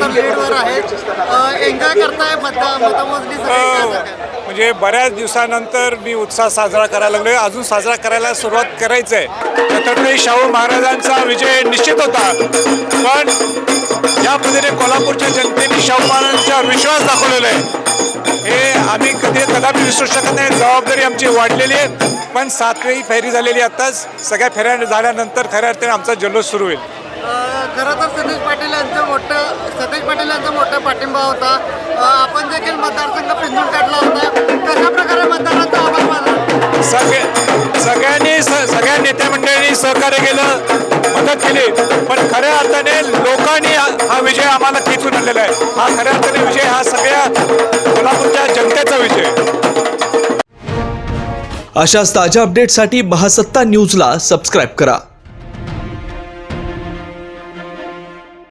तर लीडवर आहेत. एन्जॉय करताय काय हो. सांगाल? म्हणजे बऱ्याच दिवसानंतर मी उत्साह साजरा करायला लागलोय. अजून साजरा करायला सुरुवात करायचं आहे छत्रपती शाहू महाराजांचा विजय निश्चित होता. पण या पद्धतीने कोल्हापूरच्या जनतेने शाहू महाराजांचा विश्वास दाखवलेला आहे. हे आम्ही कधी कदापि विसरू शकत नाही. जबाबदारी आमची वाढलेली आहे. पण सातवी फेरी झालेली आत्ताच सगळ्या फेऱ्या झाल्यानंतर खऱ्या अर्थाने आमचा जल्लोष सुरू होईल. खरं तर सतीश पाटील यांचं मोठं सतीश पाटील यांचा मोठा पाठिंबा होता. आपण देखील मतदारसंघ पिंजून काढला होता. कशा प्रकारे मतदारांचा आभार मानला? सगळे सगळ्यांनी सगळ्या नेत्या मंडळींनी सहकार्य केलं मदत केली. पण खऱ्या अर्थाने लोकांनी हा हा विजय आम्हाला खेचून आणलेला आहे. हा खऱ्या अर्थाने विजय हा सगळ्या कोल्हापूरच्या जनतेचा विजय. अशाच ताज्या अपडेटसाठी महासत्ता न्यूजला सबस्क्राईब करा.